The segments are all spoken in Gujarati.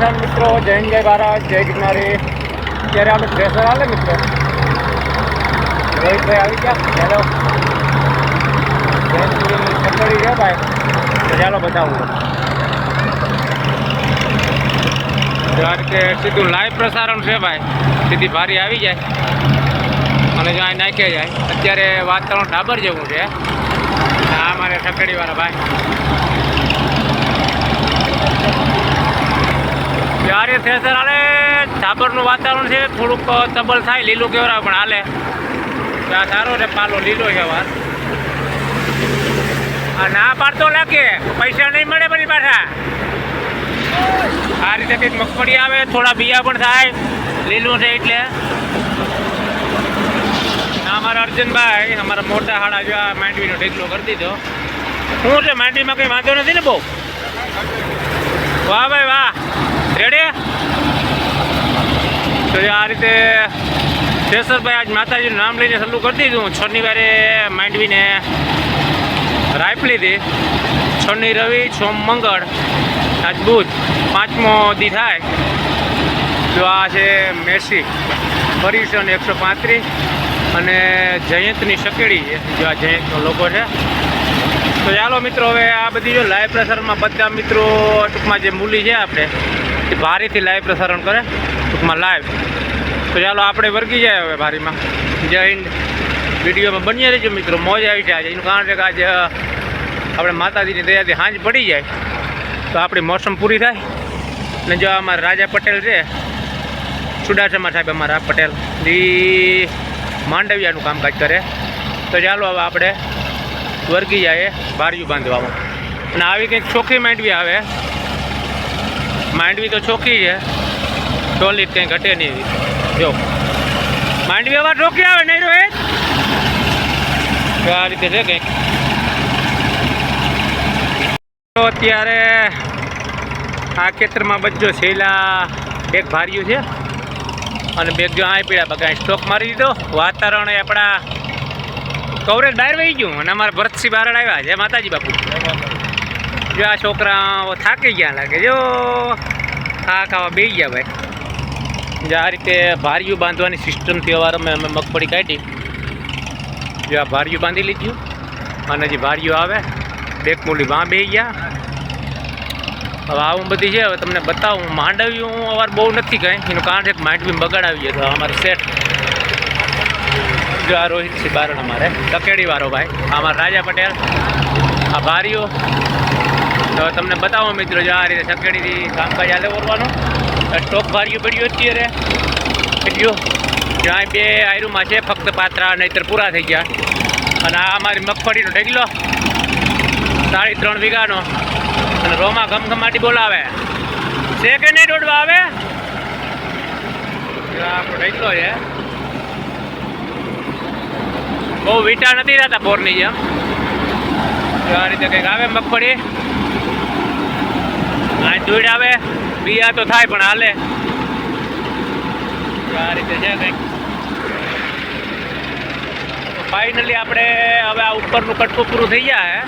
કિસાન મિત્રો, જય જય ભારત, જય ગિરનારી. અત્યારે આપણે થ્રેસર આવે મિત્રો? રોહિતભાઈ આવી ગયા? હેલો. પકડી છે ભાઈ? ચાલો બતાવું. કારણ કે સીધું લાઈવ પ્રસારણ છે ભાઈ. સીધી ભારી આવી જાય. અને જો અહીં નાખે જાય. અત્યારે વાતાવરણ ડાબર જેવું છે. આ મારે સકડીવાળા ભાઈ. જ્યારે થ્રેસર હાલે. ધાબરનું વાતાવરણ છે, થોડુંક તબલ થાય, લીલું કેવરા પણ હાલે. ત્યાં સારો ને પાલો લીલો વાત આ ના પાડતો લાગે, પૈસા નહીં મળે પછી પાછા. આ રીતે કંઈક મગફળી આવે, થોડા બિયા પણ થાય, લીલું છે એટલે. અમારા અર્જુનભાઈ, અમારા મોટા હાડા જો આ માંડવીનો ઢીકલો કરી દીધો. શું છે, માંડવીમાં કંઈ વાંધો નથી ને બહુ? વાહ ભાઈ, વાહ. રેડી? તો આ રીતે કેશરભાઈ આજ માતાજીનું નામ લઈને શરૂ કરી દીધું. શનિવારે માંડવીને રાઈપ લીધી. શનિ રવિ, સોમ મંગળ, આજ બુધ, પાંચમો દી થાય. તો આ છે મેસી પરિસન એકસો પાંત્રીસ અને જયંતની શકેડી છે જો આ જયંતનો લોકો છે. તો ચાલો મિત્રો, હવે આ બધી જો લાઈવ પ્રસારણમાં બધા મિત્રો ટૂંકમાં જે મૂલી છે આપણે ભારીથી લાઈવ પ્રસારણ કરે, ટૂંકમાં લાઈવ તો ચાલો આપણે વર્ગી જાય હવે ભારીમાં. જય હિન્દ. વિડીયોમાં બની રહેજો મિત્રો, મોજ આવી જાય. એનું કારણ છે કે આજે આપણે માતાજીની દયાથી સાંજ પડી જાય. તો આપણી મોસમ પૂરી થાય. ને જો અમારા રાજા પટેલ છે ચુડાસમા સાહેબ અમારા પટેલ, એ માંડવિયાનું કામકાજ કરે. તો ચાલો હવે આપણે વર્ગી જાય બારીયું બાંધવામાં. અને આવી કંઈક ચોખ્ખી માંડવી આવે. માંડવી તો ચોખ્ખી છે. સોલિડ કંઈ ઘટે નહીં. જો. માંડવી હવે ચોખ્ખી આવે નહીં રોહિત? આ રીતે છે કંઈક. તો અત્યારે આ ખેતરમાં બધો છેલ્લા બેગ ભાર્યું છે. અને બેગ જો આ પીડા બગા સ્ટોક મારી દીધો. વાતાવરણ આપણા કવરેજ બહાર વહી ગયું. અને અમારા ભરતસિંહ બારડ આવ્યા છે. માતાજી બાપુ. જો આ છોકરા થાકી ગયા લાગે. જો. ખા ખાવા બે ગયા ભાઈ? જે આ રીતે ભારીયું બાંધવાની સિસ્ટમથી અવાર અમે અમે મગફળી કાઢી. જો આ ભારિયું બાંધી લીધું અને જે ભારિયું આવે એક મૂલી વાં બે ગયા. હવે આવું બધી છે, હવે તમને બતાવું. માંડવ્યું, હું અવાર બહુ નથી કાંઈ. એનું કારણ છે કે માંડવી બગાડાવી છે, તો અમારે સેટ જો આ રોહિતસિંહ બારણ અમારે. તકેડીવાળો ભાઈ. અમારા રાજા પટેલ. આ ભારીઓ. તો તમને બતાવો મિત્રો, જો આ રીતે સકેડીથી કામકાજ હાલે ઓરવાનું. સ્ટોક ભાર્યું પડ્યું અત્યારે. એટલું જ્યાં બે આયરુમાં છે, ફક્ત પાત્રા નહીતર પૂરા થઈ ગયા. અને આ અમારી મગફળીનો ઢગલો, સાડી ત્રણ વીઘાનો. અને રોમાં ઘમઘમાટી બોલાવે. છે કે નહીં દોડવા આવે? આપણો ઢગલો છે. બહુ વીટા નથી રહેતા બોરની જેમ. આ રીતે કંઈક આવે મગફળી. ધૂળ આવે, બીયા તો થાય પણ હાલે. આ રીતે છે કંઈક. ફાઇનલી આપણે હવે આ ઉપરનું કટકું પૂરું થઈ જાય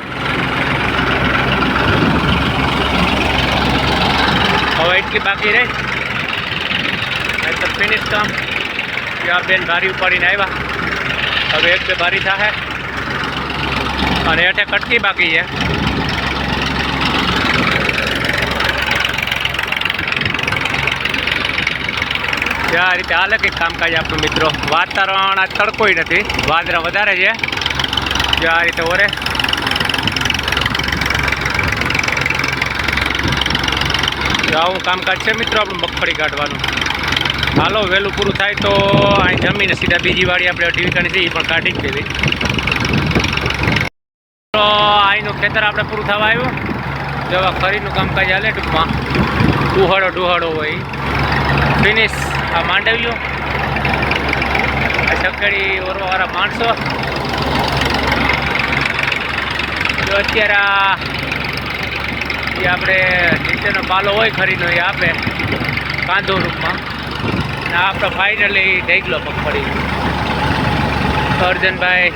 હવે એટલી બાકી રહી. તો ફિનિશ કામ. આ બેન ભારી ઉપાડીને આવ્યા. હવે એક બે ભારી થાય અને હેઠે કટકી બાકી છે. જે આ રીતે હાલે કંઈક કામકાજ આપણું મિત્રો. વાતાવરણ આ તડકોય નથી. વાદરા વધારે છે. જે આ રીતે ઓરે. આવું કામકાજ છે મિત્રો આપણું મગફળી કાઢવાનું. હાલો, વહેલું પૂરું થાય તો અહીં જમીને સીધા બીજી વાળી આપણે અઢી વીઘાની છે, એ પણ કાઢી જ દેવી. અહીંનું ખેતર આપણે પૂરું થવા આવ્યું. જેવા ખરીનું કામકાજ હાલે ટૂંકમાં. ડુહાડો ડુહાડો હોય. ફિનિશ આ માંડવીઓ આ સકડી ઓરવાવાળા માણસો. જો અત્યારે આ જે આપણે નીચેનો પાલો હોય ખરીનો એ આપે કાંધો રૂપમાં ને આપણે ફાઇનલી ઢેગલો મગફળી અર્જનભાઈ,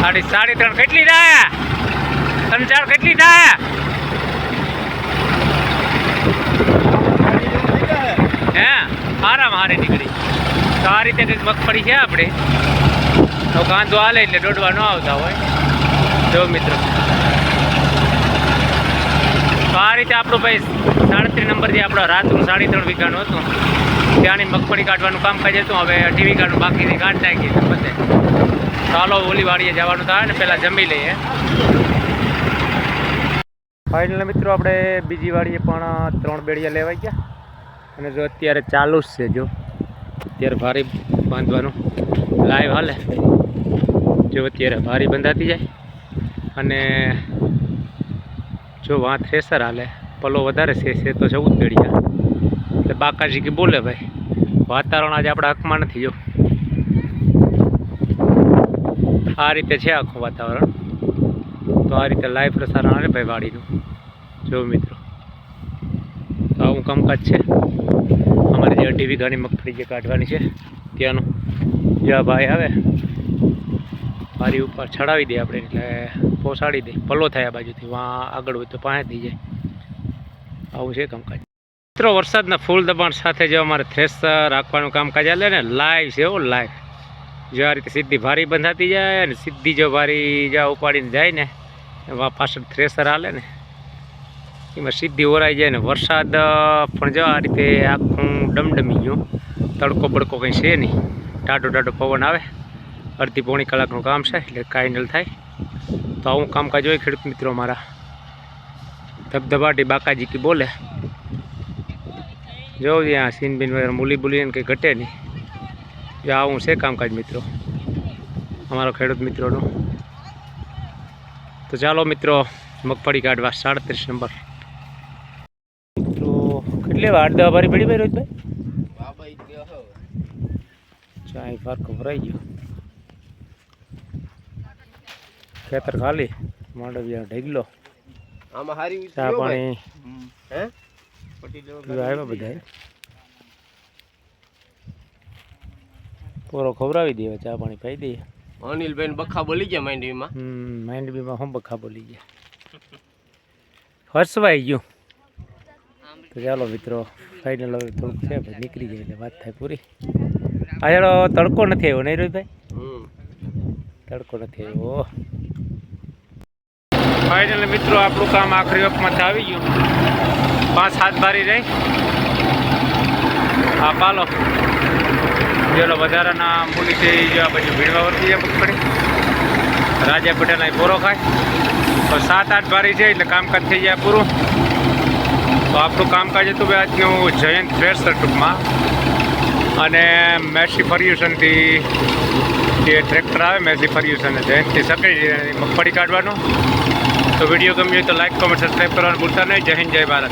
સાડી સાડી ત્રણ કેટલી થાય? ત્રણ ચાર કેટલી થાય? હારામાં સારી નીકળી. તો આ રીતે કંઈક મગફળી છે આપણે. તો કાંધો હાલે એટલે દોડવા ન આવતા હોય. જો મિત્રો. તો આ રીતે આપણું ભાઈ સાડત્રીસ નંબરથી આપણો રાતનું સાડી ત્રણ વીઘાનું હતું. ત્યાંની મગફળી કાઢવાનું કામ કામકાજ હતું. હવે અઢી વીઘાનું બાકીથી કાઢ નાખીએ તો બધે. ચાલો ઓલી વાડીએ જવાનું થાય ને પહેલાં જમી લઈએ. ફાઇનલ મિત્રો, આપણે બીજી વાડીએ પણ ત્રણ બેડિયા લેવાઈ ગયા. અને જો અત્યારે ચાલુ જ છે, જો. અત્યારે ભારી બાંધવાનું. લાઈવ હાલે. જો અત્યારે ભારી બંધાતી જાય. અને જો વાં થ્રેસર હાલે. પલો વધારે છે તો જ બેડિયા એટલે બાકાજી કે બોલે ભાઈ, વાતાવરણ આજે આપણા હકમાં નથી, જો. આ રીતે છે આખું વાતાવરણ. તો આ રીતે લાઈવ પ્રસારણ આવે ભાઈ વાડીનું. જો મિત્રો. તો કામકાજ છે. અમારે જે અઢી વીઘાની મગફળી જે કાઢવાની છે. ત્યાંનું જ્યાં ભાઈ આવે, ભારી ઉપર ચડાવી દે આપણે, એટલે પહોંચાડી દે. પલ્લો થાય આ બાજુથી, વાં આગળ હોય તો પાસે થઈ જાય. આવું છે કામકાજ. મિત્રો, વરસાદના ફૂલ દબાણ સાથે જે અમારે થ્રેસર રાખવાનું કામકાજ હાલે ને, લાઈવ છે એવો લાઈવ. જો આ રીતે સીધી ભારી બંધાતી જાય અને સીધી જો ભારી જ્યાં ઉપાડીને જાય ને, એમાં પાછળ થ્રેસર હાલે ને એમાં સીધી ઓરાઈ જાય ને વરસાદ પણ જો આ રીતે આખું ડમડમી ગયું. તડકો બડકો કંઈ છે નહીં. ટાઢો ટાઢો પવન આવે. અડધી પોણી કલાકનું કામ છે, એટલે કાંઈ નલ થાય. તો આવું કામકાજ હોય ખેડૂત મિત્રો મારા. ધબધબાટી બાકાજી કી બોલે. જો ત્યાં સીન બીન વગેરે મૂલી બુલી ને કંઈ ઘટે નહીં. જો આવું છે કામકાજ મિત્રો. અમારો ખેડૂત મિત્રોનું. તો ચાલો મિત્રો, મગફળી કાઢવા સાડત્રીસ નંબર. કેટલી વાર દવા ભરી પડી ભાઈ રોહિતભાઈ? ચાય ફરક ભરાઈ ગયો. ખેતર ખાલી માંડવિયા ઢેગલો. આમાં હારી ચા. પાણી. હે? આવ્યા બધા પૂરો ખવડાવી દઈએ ચા પાણી પાઈ દઈએ અનિલભાઈ બખા બોલી ગયા માંડવીમાં? હમ હું બખા બોલી ગયા? હસવાઈ ગયું. તો ચાલો મિત્રો ફાઇનલ હવે થોડુંક છે ભાઈ નીકળી જાય એટલે વાત થાય પૂરી. આ ચાલો તડકો નથી આવ્યો નહીં રોહિતભાઈ? હમ. તડકો નથી આવ્યો ફાઇનલ મિત્રો આપણું કામ આખરી વખતમાં આવી ગયું. પાંચ હાથ ભારી રહી. હા પાલો. ચાલો વધારાના એ જો આ બાજુ ભીડવા વર્તી જાય પકડી. રાજા પટેલના પોરો ખાય. તો સાત આઠ ભારી છે એટલે કામકાજ થઈ જાય પૂરું. તો આપણું કામકાજ હતું ભાઈ આજનું જયંત ફ્રેશર ટૂંકમાં. અને મેસી ફર્યુસનથી જે ટ્રેક્ટર આવે, મેસી ફર્યુસન જયંતથી સકડી મગફળી કાઢવાનું. તો વીડિયો ગમ્યો તો લાઈક કોમેન્ટ સબસ્ક્રાઈબ કરવાનું ભૂલતા નહીં. જય હિન્દ, જય ભારત.